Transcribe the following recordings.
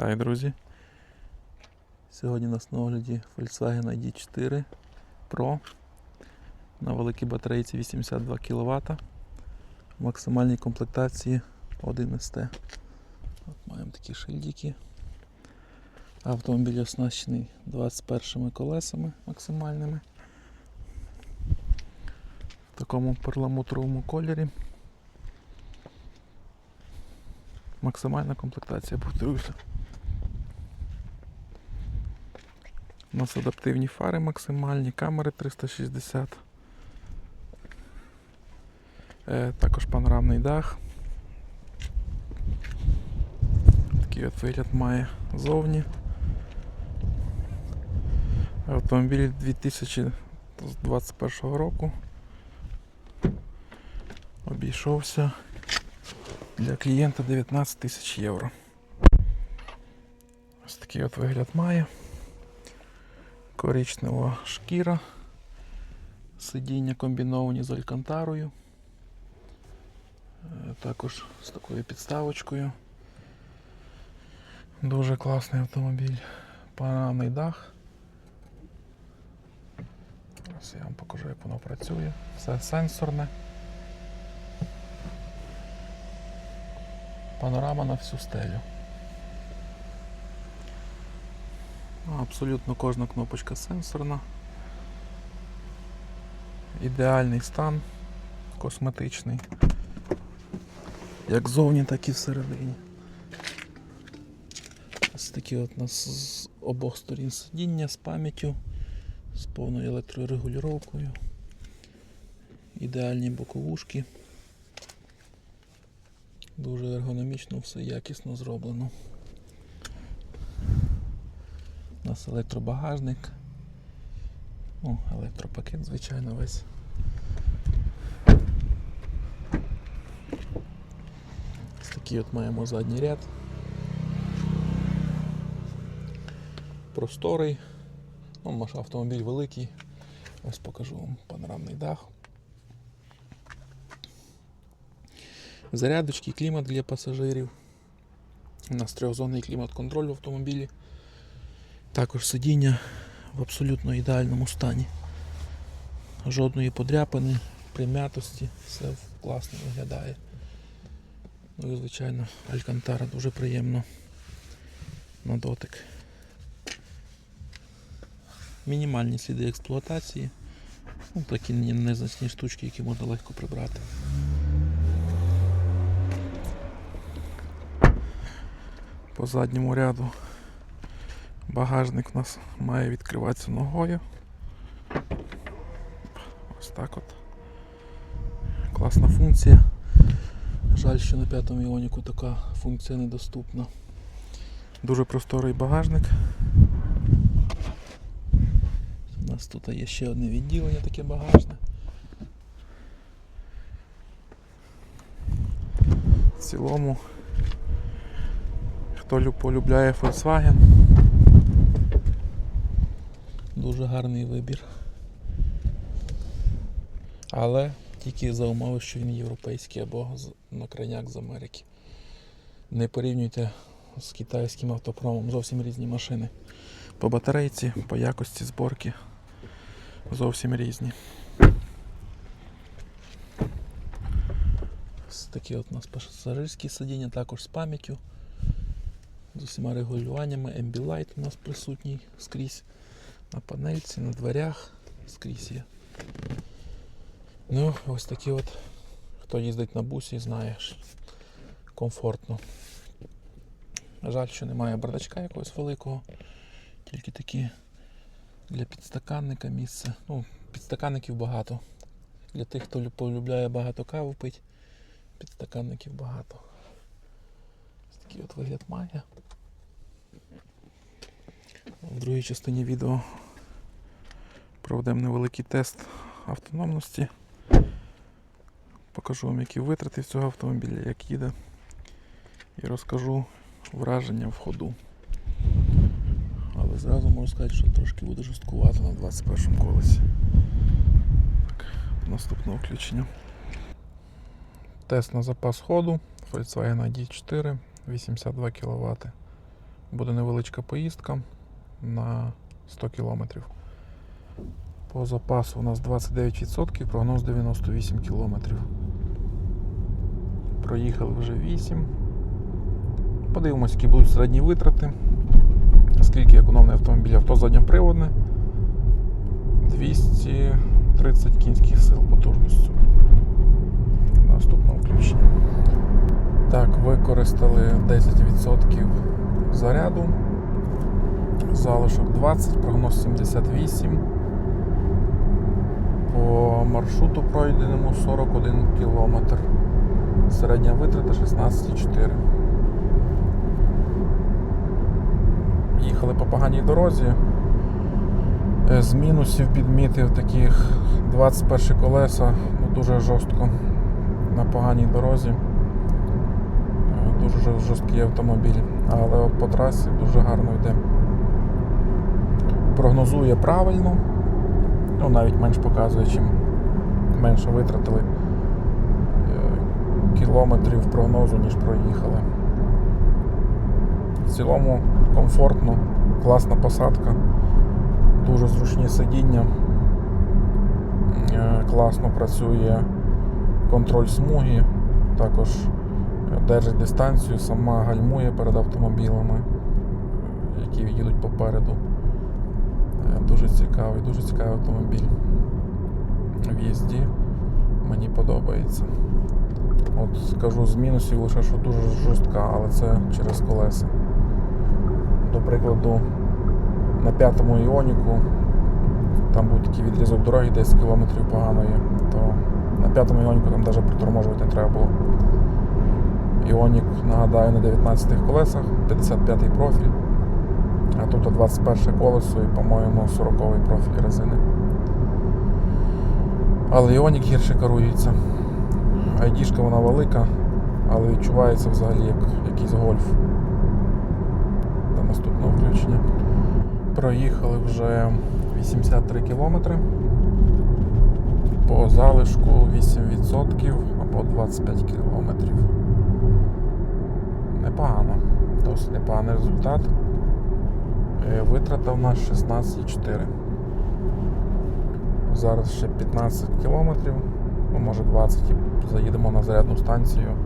Вітаю, друзі. Сьогодні нас на огляді Volkswagen ID4 Pro на великій батарейці 82 кВт в максимальній комплектації 1 СТ. От маємо такі шильдики. Автомобіль оснащений 21 колесами максимальними. В такому перламутровому кольорі. Максимальна комплектація, повторюся. У нас адаптивні фари максимальні, камери 360. Е, також панорамний дах. Такий от вигляд має зовні. Автомобіль 2021 року. Обійшовся для клієнта 19 тисяч євро. Ось такий от вигляд має. Коричнева шкіра. Сидіння комбіновані з алькантарою. Е, Також з такою підставочкою. Дуже класний автомобіль. Панорамний дах. Ось я вам покажу, як воно працює. Все сенсорне. Панорама на всю стелю. Абсолютно кожна кнопочка сенсорна. Ідеальний стан, косметичний. Як зовні, так і всередині. Ось такі от у нас з обох сторін сидіння з пам'яттю, з повною електрорегулювання. Ідеальні боковушки. Дуже ергономічно, все якісно зроблено. У нас електробагажник. О, електропакет, звичайно, весь. Ось такий от маємо задній ряд. Просторий. Ну, наш автомобіль великий. Ось покажу вам панорамний дах. Зарядочки, клімат для пасажирів. У нас трьохзонний клімат-контроль в автомобілі. Також сидіння в абсолютно ідеальному стані. Жодної подряпини, прим'ятості, все класно виглядає. Ну і звичайно, алькантара дуже приємно на дотик. Мінімальні сліди експлуатації. Ну, такі незначні штучки, які можна легко прибрати. По задньому ряду багажник у нас має відкриватися ногою. Ось так от. Класна функція. Жаль, що на п'ятому іоніку така функція недоступна. Дуже просторий багажник. У нас тут є ще одне відділення таке багажне. В цілому Хто полюбляє Volkswagen. Дуже гарний вибір. Але тільки за умови, що він європейський або на крайняк з Америки. Не порівнюйте з китайським автопромом, зовсім різні машини. По батарейці, по якості зборки зовсім різні. Такі от у нас пасажирські сидіння, також з пам'яттю з усіма регулюваннями. Ambilight у нас присутній скрізь на панельці, на дверях, скрізь є. Ну, ось такі от, хто їздить на бусі, знає, що комфортно. Жаль, що немає бардачка якогось великого, тільки такі для підстаканника місце. Ну, підстаканників багато. Для тих, хто полюбляє багато каву пити, підстаканників багато. Ось такий от вигляд має. В другій частині відео проведемо невеликий тест автономності. Покажу вам, які витрати цього автомобіля, як їде. І розкажу враження в ходу. Але зразу можу сказати, що трошки буде жорсткувато на 21 колесі. Так, наступного включення. Тест на запас ходу Volkswagen ID4 82 кВт. буде невеличка поїздка на 100 км. По запасу у нас 29%, прогноз 98 км. Проїхали вже 8. Подивимось, які будуть середні витрати. Скільки економний автомобіль, авто задньоприводне. 230 кінських сил потужністю. Наступного включення. Так, використали 10% заряду. Залишок 20, прогноз 78. По маршруту пройденому 41 км. Середня витрата 16,4. Їхали по поганій дорозі. Е, З мінусів підмітив таких 21 колеса, ну дуже жорстко на поганій дорозі. Е, Дуже жорсткий автомобіль, але от по трасі дуже гарно йде. Прогнозує правильно, ну навіть менш показує, чим менше витратили е, кілометрів прогнозу, ніж проїхали. В цілому комфортно, класна посадка, дуже зручні сидіння, Е, класно працює контроль смуги, також е, держить дистанцію, сама гальмує перед автомобілями, які їдуть попереду. Дуже цікавий, дуже цікавий автомобіль. В їзді мені подобається. От скажу з мінусів лише, що дуже жорстка, але це через колеса. До прикладу, на п'ятому іоніку там був такий відрізок дороги 10 км поганої, то на п'ятому іоніку там навіть приторможувати не треба було. Іонік, нагадаю, на 19 колесах, 55-й профіль, а тут 21 колесо і, по-моєму, 40-й профіль резини. Але Іонік гірше керується. Айдішка вона велика, але відчувається взагалі як якийсь гольф. До наступного включення. Проїхали вже 83 кілометри. По залишку 8% або 25 кілометрів. Непогано. Досить непоганий результат. Витрата в нас 16,4. Зараз ще 15 кілометрів, ну може 20 і заїдемо на зарядну станцію.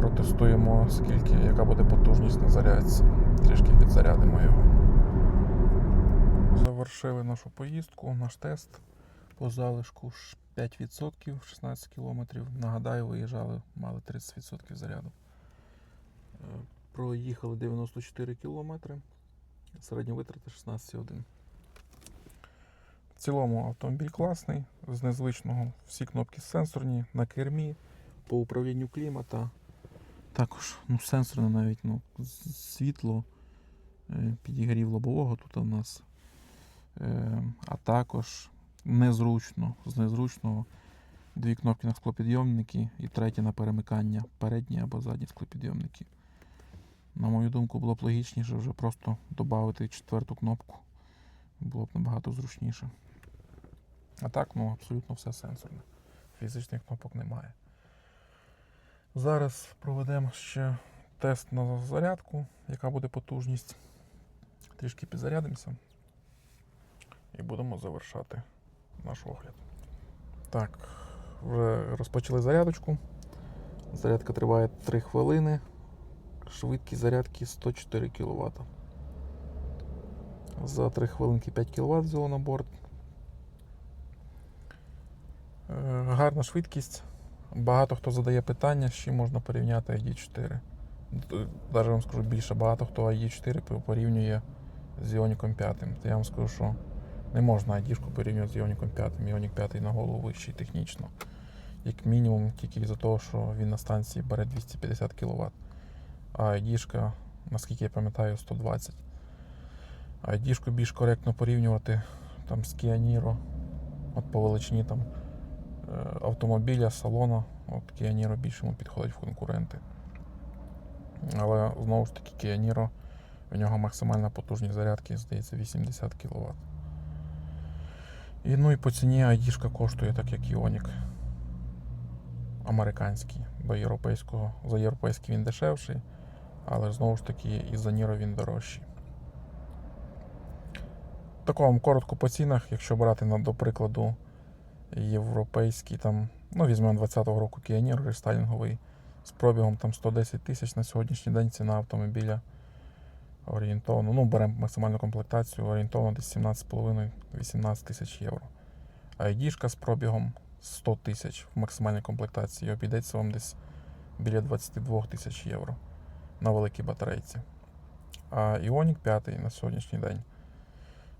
Протестуємо, скільки, яка буде потужність на зарядці. Трішки підзарядимо його. Завершили нашу поїздку, наш тест. По залишку 5%, 16 кілометрів. Нагадаю, виїжджали, мали 30% заряду. Е, Проїхали 94 кілометри. Середня витрата 16,1. В цілому автомобіль класний, з незвичного всі кнопки сенсорні, на кермі, по управлінню клімата. Також ну, сенсорне навіть ну, світло, е, підігрів лобового тут у нас. Е, А також незручно, з незручного дві кнопки на склопідйомники і третя на перемикання, передні або задні склопідйомники. На мою думку, було б логічніше вже просто додати четверту кнопку. Було б набагато зручніше. А так, ну, абсолютно все сенсорне. Фізичних кнопок немає. Зараз проведемо ще тест на зарядку, яка буде потужність. Трішки підзарядимося і будемо завершати наш огляд. Так, вже розпочали зарядочку. Зарядка триває 3 хвилини. Швидкість зарядки 104 кВт. За 3 хвилинки 5 кВт взяло на борт. Е, Гарна швидкість. Багато хто задає питання, з чим можна порівняти ID4. Навіть вам скажу більше, багато хто ID4 порівнює з Іоніком 5. То я вам скажу, що не можна ID порівнювати з Іоніком 5. Іонік 5 на голову вищий технічно. Як мінімум, тільки із-за того, що він на станції бере 250 кВт. ID, наскільки я пам'ятаю, 120. А ID більш коректно порівнювати там, з Kia Niro, от по величині там, е, автомобіля, салона. От Kia Niro більше йому підходить в конкуренти. Але знову ж таки Kia Niro, у нього максимальна потужність зарядки, здається, 80 кВт. І ну і по ціні ID коштує так, як Ioniq. Американський. До європейського, за європейський він дешевший, Але знову ж таки, із-за Ніро він дорожчий. Тако вам коротко по цінах, якщо брати до прикладу європейський, там, ну, візьмемо 20-го року Niro рестайлінговий з пробігом там 110 тисяч на сьогоднішній день ціна автомобіля орієнтовно, ну, беремо максимальну комплектацію, орієнтовно десь 17,5-18 тисяч євро. А ID з пробігом 100 тисяч в максимальній комплектації обійдеться вам десь біля 22 тисяч євро на великій батарейці. А Ioniq 5 на сьогоднішній день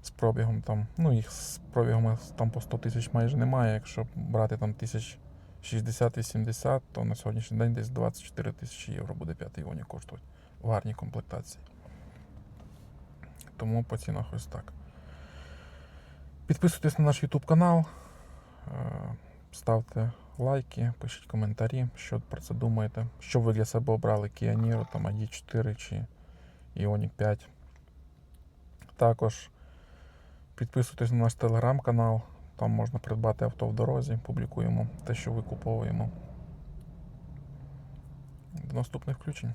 з пробігом там, ну їх з пробігом там по 100 тисяч майже немає. Якщо брати там тисяч 60-80, то на сьогоднішній день десь 24 тисячі євро буде п'ятий Ioniq коштувати в гарній комплектації. Тому по цінах ось так. Підписуйтесь на наш YouTube канал, е, ставте лайки, пишіть коментарі, що про це думаєте. Що ви для себе обрали Kia Niro, там ID4 чи Ioniq 5. Також підписуйтесь на наш телеграм-канал, там можна придбати авто в дорозі, публікуємо те, що викуповуємо. До наступних включень.